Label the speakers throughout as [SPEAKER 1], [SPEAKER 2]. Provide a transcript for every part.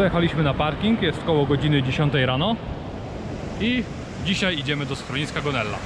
[SPEAKER 1] dojechaliśmy na parking, jest koło godziny 10 rano i dzisiaj idziemy do schroniska Gonella.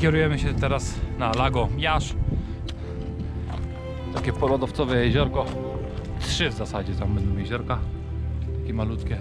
[SPEAKER 1] Kierujemy się teraz na Lago Jasz. Takie polodowcowe jeziorko. Trzy w zasadzie tam będą jeziorka. Takie malutkie.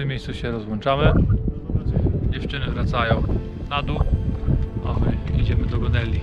[SPEAKER 1] Tym miejscu się rozłączamy. Dziewczyny wracają na dół, a my idziemy do Gonelli.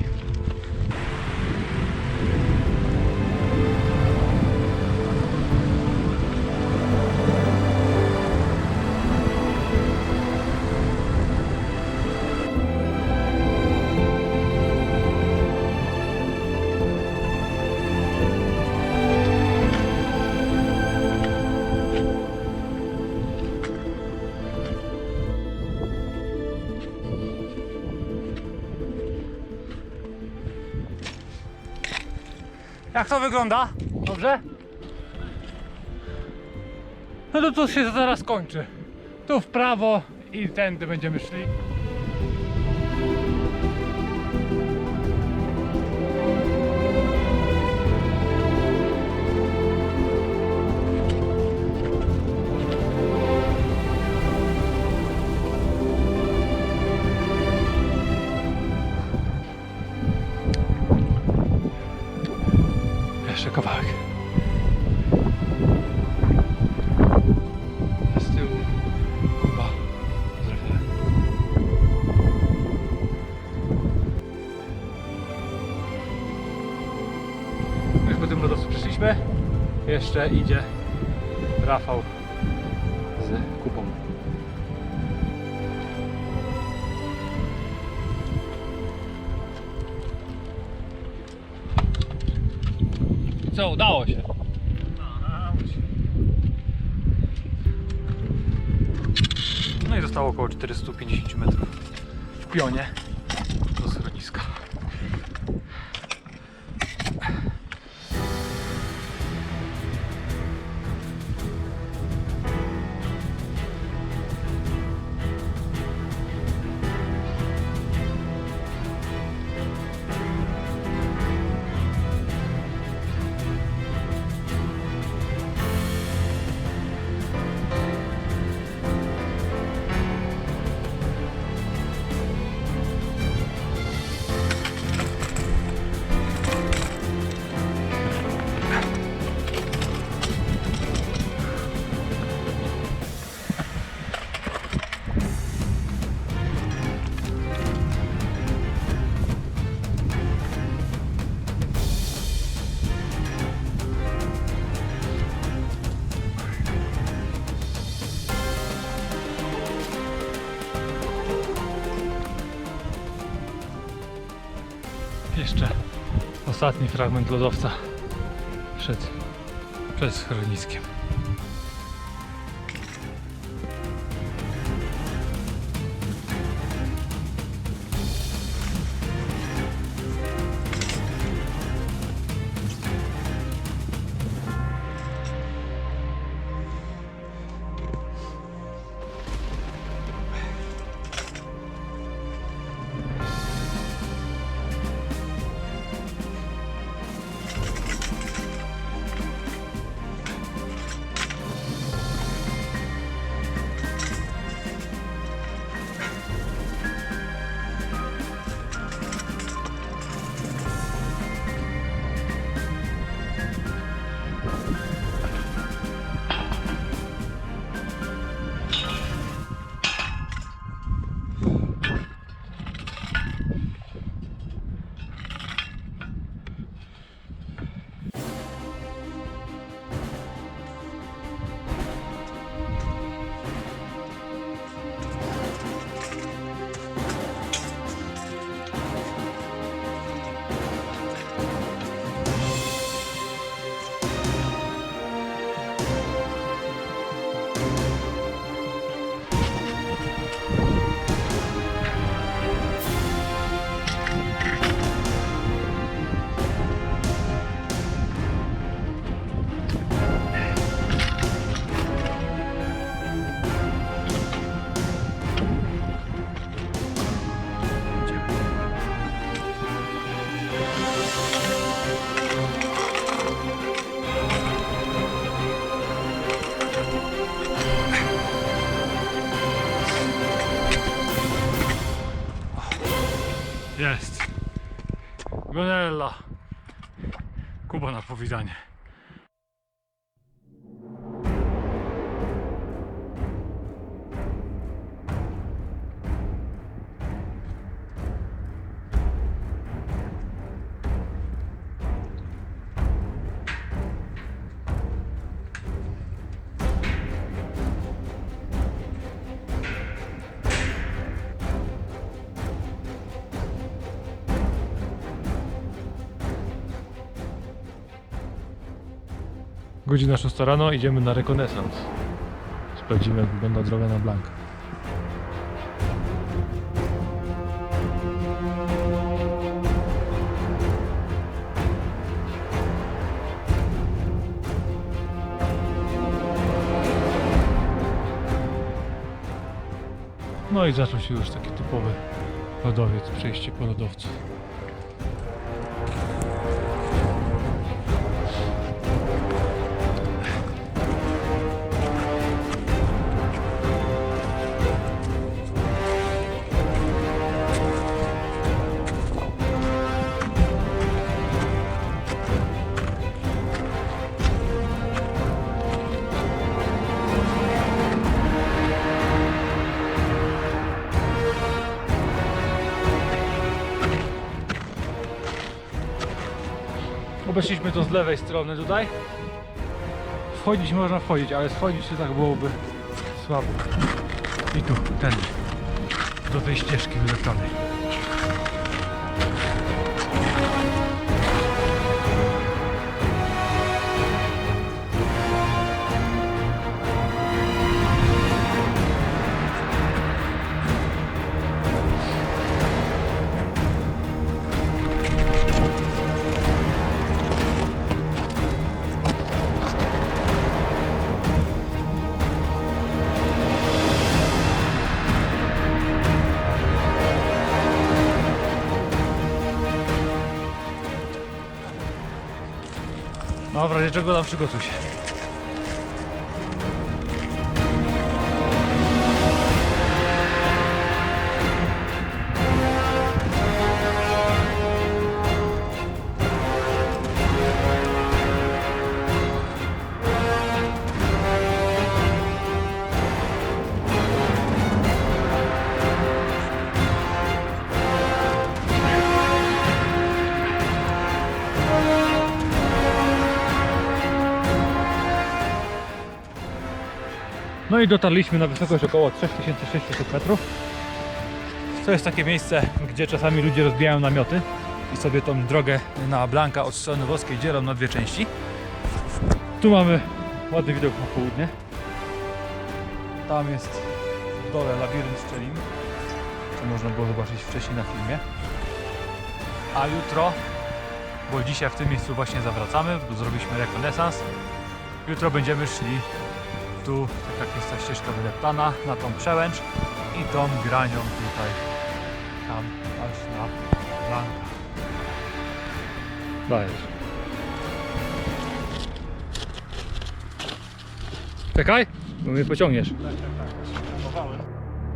[SPEAKER 1] Jak to wygląda? Dobrze? No to tu się zaraz kończy. Tu w prawo i tędy będziemy szli. jeszcze idzie Rafał z kupą. Co, udało się? No i zostało około 450 metrów w pionie. Ostatni fragment lodowca przed, przed schroniskiem. Jest. Gonella. Kuba na powitanie. Godzina 6 rano, idziemy na rekonesans. Sprawdzimy jak wygląda droga na Blank. No i zaczął się już taki typowy lodowiec, przejście po lodowcu. Obeszliśmy to z lewej strony tutaj. Wchodzić można wchodzić, ale schodzić to tak byłoby słabo. I tu, ten. Do tej ścieżki wyleczonej. No w razie czego tam przygotuj się. No i dotarliśmy na wysokość około 3600 metrów. To jest takie miejsce, gdzie czasami ludzie rozbijają namioty i sobie tą drogę na Blanka od strony włoskiej dzielą na dwie części. Tu mamy ładny widok na południe. Tam jest w dole labirynt szczelin, co można było zobaczyć wcześniej na filmie. A jutro, bo dzisiaj w tym miejscu właśnie zawracamy, zrobiliśmy rekonesans, jutro będziemy szli tu tak jak jest ta ścieżka wydeptana na tą przełęcz i tą granią tutaj tam aż na Blanka. Dajesz. Czekaj, bo mnie pociągniesz.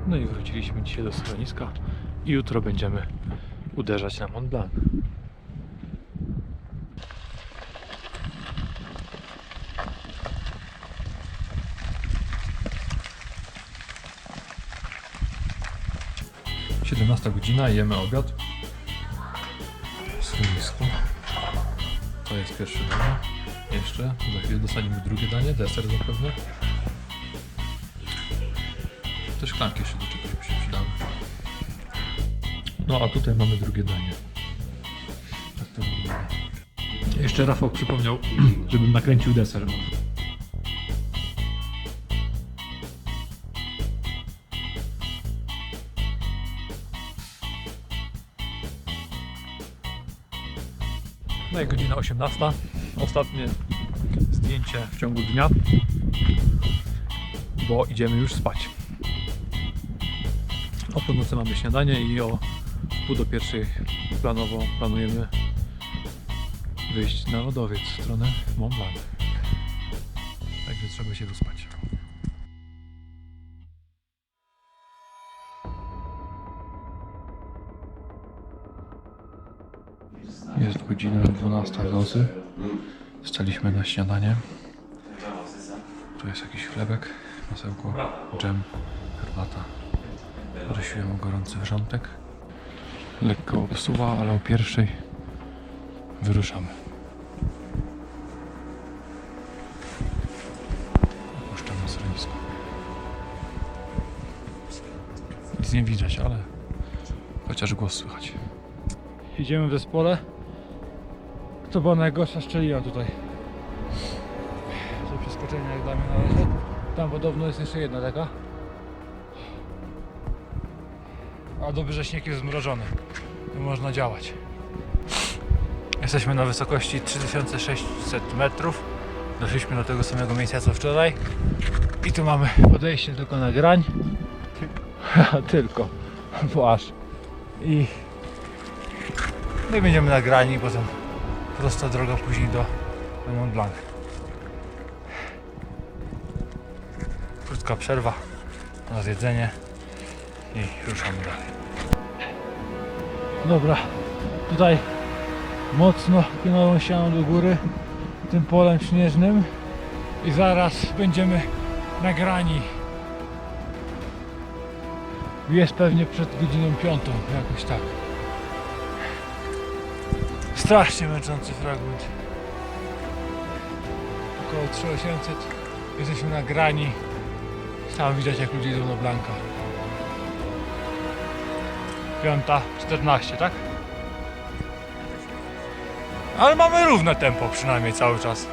[SPEAKER 1] No i wróciliśmy dzisiaj do schroniska i jutro będziemy uderzać na Mont Blanc. Siedemnasta godzina, jemy obiad w schronisku. To jest pierwsze danie. Jeszcze, za chwilę dostaniemy drugie danie, deser zapewne. Te szklanki jeszcze do czegoś przydały. No a tutaj mamy drugie danie. Tak to wygląda. Jeszcze Rafał przypomniał, żebym nakręcił deser. No i godzina 18. Ostatnie zdjęcie w ciągu dnia, bo idziemy już spać. O północy mamy śniadanie i o pół do pierwszej planowo planujemy wyjść na lodowiec w stronę Mont Blanc. Także trzeba się wyspać. Jest godzina 12 w nocy. Wstaliśmy na śniadanie. Tu jest jakiś chlebek, masełko, dżem, herbata. Prosiłem o gorący wrzątek. Lekko obsuwa, ale o pierwszej wyruszamy. Opuszczam na schronisko. Nic nie widać, ale chociaż głos słychać. Idziemy w zespole. To była najgorsza szczelina tutaj. Do przeskoczenia jak dla mnie należy. Tam podobno jest jeszcze jedna taka. A dobrze, śnieg jest zmrożony. Tu można działać. Jesteśmy na wysokości 3600 metrów. Doszliśmy do tego samego miejsca co wczoraj. I tu mamy podejście tylko na grań. tylko. Bo aż. I no będziemy na grani, potem prosta droga później do, Mont Blanc. Krótka przerwa na zjedzenie i ruszamy dalej. Dobra, tutaj mocno płynąłem się do góry tym polem śnieżnym i zaraz będziemy na grani. Jest pewnie przed godziną piątą, jakoś tak. Strasznie męczący fragment. Około 3800 jesteśmy na grani. Tam widać jak ludzie idą do Blanka. Piąta, 14, tak? Ale mamy równe tempo przynajmniej cały czas.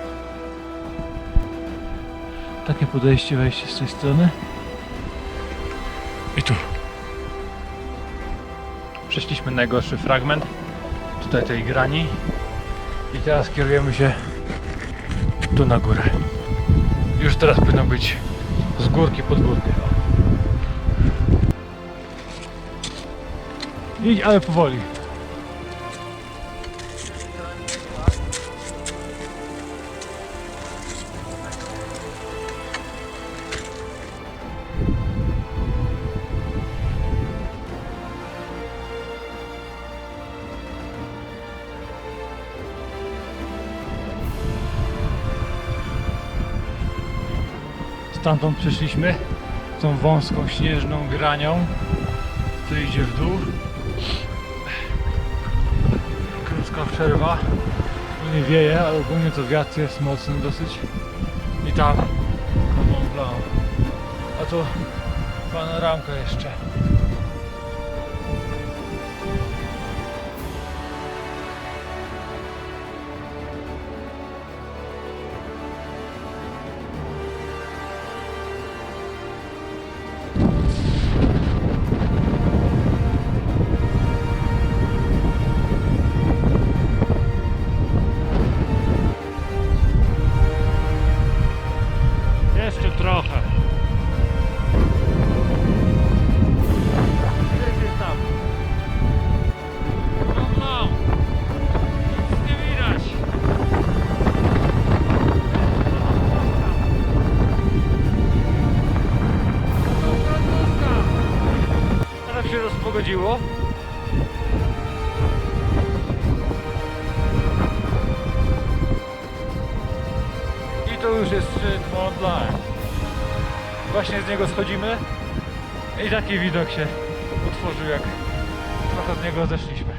[SPEAKER 1] Takie podejście, wejście z tej strony. I tu. Przeszliśmy najgorszy fragment tutaj tej grani i teraz kierujemy się tu na górę. Już teraz powinno być z górki pod górkę. Idź, ale powoli. Stamtąd przyszliśmy tą wąską, śnieżną granią, co idzie w dół. Krótka przerwa. Nie wieje, ale ogólnie to wiatr jest mocny dosyć. I tam na Mont Blanc. A tu panoramka. Jeszcze rozpogodziło. I to już jest szczyt Mont. Właśnie z niego schodzimy i taki widok się utworzył jak trochę z niego zeszliśmy.